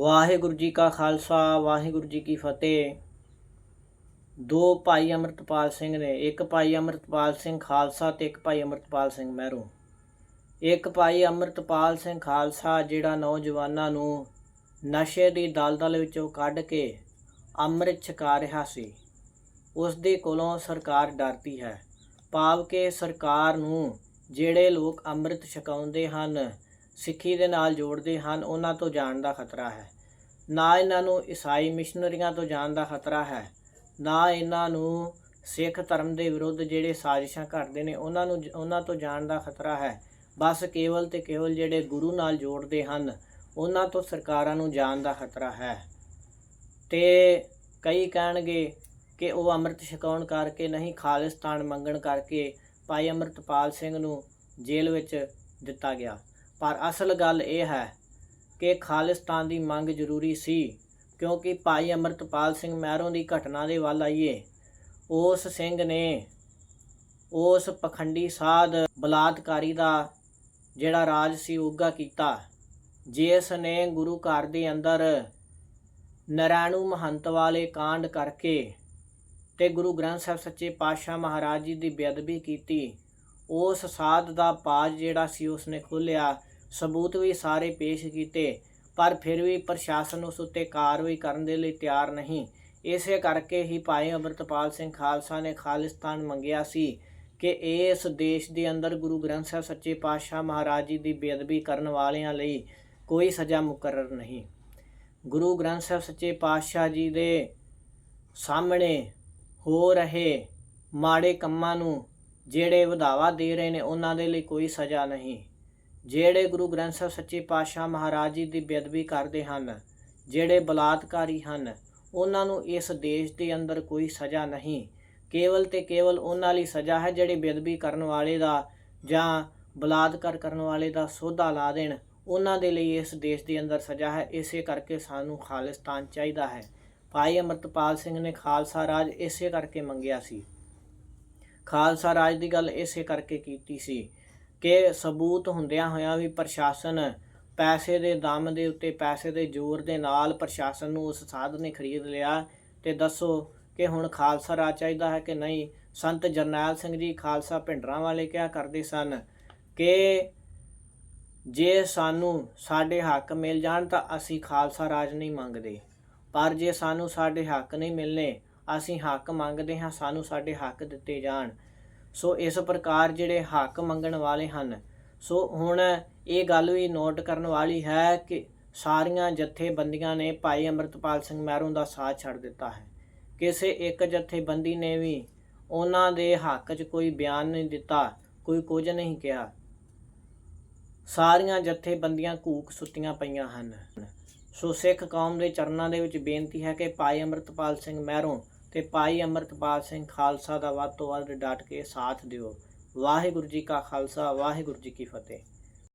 ਵਾਹਿਗੁਰੂ ਜੀ ਕਾ ਖਾਲਸਾ, ਵਾਹਿਗੁਰੂ ਜੀ ਕੀ ਫਤਿਹ। ਦੋ ਭਾਈ ਅਮਰਤਪਾਲ ਸਿੰਘ ਨੇ, ਇੱਕ ਭਾਈ ਅਮਰਤਪਾਲ ਸਿੰਘ ਖਾਲਸਾ ਤੇ ਇੱਕ ਭਾਈ ਅਮਰਤਪਾਲ ਸਿੰਘ ਮਹਿਰੂ। ਇੱਕ ਭਾਈ ਅਮਰਤਪਾਲ ਸਿੰਘ ਖਾਲਸਾ ਜਿਹੜਾ ਨੌਜਵਾਨਾਂ ਨੂੰ ਨਸ਼ੇ ਦੀ ਦਲਦਲ ਵਿੱਚੋਂ ਕੱਢ ਕੇ ਅੰਮ੍ਰਿਤ ਛਕਾ ਰਿਹਾ ਸੀ ਉਸ ਦੇ ਕੋਲੋਂ ਸਰਕਾਰ ਡਰਦੀ ਹੈ। ਭਾਵ ਕਿ ਸਰਕਾਰ ਨੂੰ ਜਿਹੜੇ ਲੋਕ ਅੰਮ੍ਰਿਤ ਛਕਾਉਂਦੇ ਹਨ ਸਿੱਖੀ ਦੇ ਨਾਲ ਜੋੜਦੇ ਹਨ, ਉਹਨਾਂ ਤੋਂ ਜਾਣ ਦਾ ਖਤਰਾ ਹੈ। ਨਾ ਇਹਨਾਂ ਨੂੰ ਈਸਾਈ ਮਿਸ਼ਨਰੀਆਂ ਤੋਂ ਜਾਣ ਦਾ ਖਤਰਾ ਹੈ, ਨਾ ਇਹਨਾਂ ਨੂੰ ਸਿੱਖ ਧਰਮ ਦੇ ਵਿਰੁੱਧ ਜਿਹੜੇ ਸਾਜ਼ਿਸ਼ਾਂ ਕਰਦੇ ਨੇ, ਉਹਨਾਂ ਨੂੰ ਉਹਨਾਂ ਤੋਂ ਜਾਣ ਦਾ ਖਤਰਾ ਹੈ। ਬਸ ਕੇਵਲ ਤੇ ਕੇਵਲ ਜਿਹੜੇ ਗੁਰੂ ਨਾਲ ਜੋੜਦੇ ਹਨ, ਉਹਨਾਂ ਤੋਂ ਸਰਕਾਰਾਂ ਨੂੰ ਜਾਣ ਦਾ ਖਤਰਾ ਹੈ। ਤੇ ਕਈ ਕਹਿਣਗੇ ਕਿ ਉਹ ਅੰਮ੍ਰਿਤ ਛਕਾਉਣ ਕਰਕੇ ਨਹੀਂ, ਖਾਲਿਸਤਾਨ ਮੰਗਣ ਕਰਕੇ ਭਾਈ ਅਮਰਤਪਾਲ ਸਿੰਘ ਨੂੰ ਜੇਲ੍ਹ ਵਿੱਚ ਦਿੱਤਾ ਗਿਆ। ਪਰ ਅਸਲ ਗੱਲ ਇਹ ਹੈ ਕਿ ਖਾਲਿਸਤਾਨ ਦੀ ਮੰਗ ਜ਼ਰੂਰੀ ਸੀ, ਕਿਉਂਕਿ ਭਾਈ ਅਮਰਤਪਾਲ ਸਿੰਘ ਮਹਿਰੋਂ ਦੀ ਘਟਨਾ ਦੇ ਵੱਲ ਆਈਏ। ਉਸ ਸਿੰਘ ਨੇ ਉਸ ਪਖੰਡੀ ਸਾਧ ਬਲਾਤਕਾਰੀ ਦਾ ਜਿਹੜਾ ਰਾਜ ਸੀ ਉੱਗਾ ਕੀਤਾ, ਜਿਸ ਨੇ ਗੁਰੂ ਘਰ ਦੇ ਅੰਦਰ ਨਰਾਣੂ ਮਹੰਤ ਵਾਲੇ ਕਾਂਡ ਕਰਕੇ ਤੇ ਗੁਰੂ ਗ੍ਰੰਥ ਸਾਹਿਬ ਸੱਚੇ ਪਾਤਸ਼ਾਹ ਮਹਾਰਾਜ ਜੀ ਦੀ ਬੇਅਦਬੀ ਕੀਤੀ। ਉਸ ਸਾਧ ਦਾ ਪਾਜ ਜਿਹੜਾ ਸੀ, ਉਸਨੇ ਖੋਲਿਆ ਸਬੂਤ ਵੀ ਸਾਰੇ ਪੇਸ਼ ਕੀਤੇ, ਪਰ ਫਿਰ ਵੀ ਪ੍ਰਸ਼ਾਸਨ ਉਸ ਉੱਤੇ ਕਾਰਵਾਈ ਕਰਨ ਦੇ ਲਈ ਤਿਆਰ ਨਹੀਂ। ਇਸੇ ਕਰਕੇ ਹੀ ਭਾਈ ਅਮਰਤਪਾਲ ਸਿੰਘ ਖਾਲਸਾ ਨੇ ਖਾਲਿਸਤਾਨ ਮੰਗਿਆ ਸੀ ਕਿ ਇਸ ਦੇਸ਼ ਦੇ ਅੰਦਰ ਗੁਰੂ ਗ੍ਰੰਥ ਸਾਹਿਬ ਸੱਚੇ ਪਾਤਸ਼ਾਹ ਮਹਾਰਾਜ ਜੀ ਦੀ ਬੇਅਦਬੀ ਕਰਨ ਵਾਲਿਆਂ ਲਈ ਕੋਈ ਸਜ਼ਾ ਮੁਕਰਰ ਨਹੀਂ। ਗੁਰੂ ਗ੍ਰੰਥ ਸਾਹਿਬ ਸੱਚੇ ਪਾਤਸ਼ਾਹ ਜੀ ਦੇ ਸਾਹਮਣੇ ਹੋ ਰਹੇ ਮਾੜੇ ਕੰਮਾਂ ਨੂੰ ਜਿਹੜੇ ਵਧਾਵਾ ਦੇ ਰਹੇ ਨੇ, ਉਹਨਾਂ ਦੇ ਲਈ ਕੋਈ ਸਜ਼ਾ ਨਹੀਂ। ਜਿਹੜੇ ਗੁਰੂ ਗ੍ਰੰਥ ਸਾਹਿਬ ਸੱਚੇ ਪਾਤਸ਼ਾਹ ਮਹਾਰਾਜ ਜੀ ਦੀ ਬੇਅਦਬੀ ਕਰਦੇ ਹਨ, ਜਿਹੜੇ ਬਲਾਤਕਾਰੀ ਹਨ, ਉਹਨਾਂ ਨੂੰ ਇਸ ਦੇਸ਼ ਦੇ ਅੰਦਰ ਕੋਈ ਸਜ਼ਾ ਨਹੀਂ। ਕੇਵਲ ਤੇ ਕੇਵਲ ਉਹਨਾਂ ਲਈ ਸਜ਼ਾ ਹੈ ਜਿਹੜੇ ਬੇਅਦਬੀ ਕਰਨ ਵਾਲੇ ਦਾ ਜਾਂ ਬਲਾਤਕਾਰ ਕਰਨ ਵਾਲੇ ਦਾ ਸੋਧਾ ਲਾ ਦੇਣ। ਉਹਨਾਂ ਦੇ ਲਈ ਇਸ ਦੇਸ਼ ਦੇ ਅੰਦਰ ਸਜ਼ਾ ਹੈ, ਇਸੇ ਕਰਕੇ ਸਾਨੂੰ ਖਾਲਿਸਤਾਨ ਚਾਹੀਦਾ ਹੈ। ਭਾਈ ਅਮਰਤਪਾਲ ਸਿੰਘ ਨੇ ਖਾਲਸਾ ਰਾਜ ਇਸੇ ਕਰਕੇ ਮੰਗਿਆ ਸੀ। ਖਾਲਸਾ ਰਾਜ ਦੀ ਗੱਲ ਇਸੇ ਕਰਕੇ ਕੀਤੀ ਸੀ ਕਿ ਸਬੂਤ ਹੁੰਦਿਆਂ ਹੋਇਆਂ ਵੀ ਪ੍ਰਸ਼ਾਸਨ ਪੈਸੇ ਦੇ ਦਮ ਦੇ ਉੱਤੇ, ਪੈਸੇ ਦੇ ਜ਼ੋਰ ਦੇ ਨਾਲ ਪ੍ਰਸ਼ਾਸਨ ਨੂੰ ਉਸ ਸਾਧ ਨੇ ਖਰੀਦ ਲਿਆ। ਤੇ ਦੱਸੋ ਕਿ ਹੁਣ ਖਾਲਸਾ ਰਾਜ ਚਾਹੀਦਾ ਹੈ ਕਿ ਨਹੀਂ? ਸੰਤ ਜਰਨੈਲ ਸਿੰਘ ਜੀ ਖਾਲਸਾ ਭਿੰਡਰਾਂ ਵਾਲੇ ਕਿਹਾ ਕਰਦੇ ਸਨ? ਕਿ ਜੇ ਸਾਨੂੰ ਸਾਡੇ ਹੱਕ ਮਿਲ ਜਾਣ ਤਾਂ ਅਸੀਂ ਖਾਲਸਾ ਰਾਜ ਨਹੀਂ ਮੰਗਦੇ। ਪਰ ਜੇ ਸਾਨੂੰ ਸਾਡੇ ਹੱਕ ਨਹੀਂ ਮਿਲਨੇ ਅਸੀਂ ਹੱਕ ਮੰਗਦੇ ਹਾਂ, ਸਾਨੂੰ ਸਾਡੇ ਹੱਕ ਦਿੱਤੇ ਜਾਣ। ਸੋ ਇਸ ਪ੍ਰਕਾਰ ਜਿਹੜੇ ਹੱਕ ਮੰਗਣ ਵਾਲੇ ਹਨ, ਸੋ ਹੁਣ ਇਹ ਗੱਲ ਵੀ ਨੋਟ ਕਰਨ ਵਾਲੀ ਹੈ ਕਿ ਸਾਰੀਆਂ ਜਥੇਬੰਦੀਆਂ ਨੇ ਭਾਈ ਅਮਰਤਪਾਲ ਸਿੰਘ ਮਹਿਰੋਂ ਦਾ ਸਾਥ ਛੱਡ ਦਿੱਤਾ ਹੈ। ਕਿਸੇ ਇੱਕ ਜਥੇਬੰਦੀ ਨੇ ਵੀ ਉਹਨਾਂ ਦੇ ਹੱਕ 'ਚ ਕੋਈ ਬਿਆਨ ਨਹੀਂ ਦਿੱਤਾ, ਕੋਈ ਕੁਝ ਨਹੀਂ ਕਿਹਾ। ਸਾਰੀਆਂ ਜਥੇਬੰਦੀਆਂ ਘੂਕ ਸੁੱਤੀਆਂ ਪਈਆਂ ਹਨ। ਸੋ ਸਿੱਖ ਕੌਮ ਦੇ ਚਰਨਾਂ ਦੇ ਵਿੱਚ ਬੇਨਤੀ ਹੈ ਕਿ ਭਾਈ ਅਮਰਤਪਾਲ ਸਿੰਘ ਮਹਿਰੋਂ ਤੇ ਭਾਈ ਅਮਰਤਪਾਲ ਸਿੰਘ ਖਾਲਸਾ ਦਾ ਵੱਧ ਤੋਂ ਵੱਧ ਡਟ ਕੇ ਸਾਥ ਦਿਓ। ਵਾਹਿਗੁਰੂ ਜੀ ਕਾ ਖਾਲਸਾ, ਵਾਹਿਗੁਰੂ ਜੀ ਕੀ ਫਤਿਹ।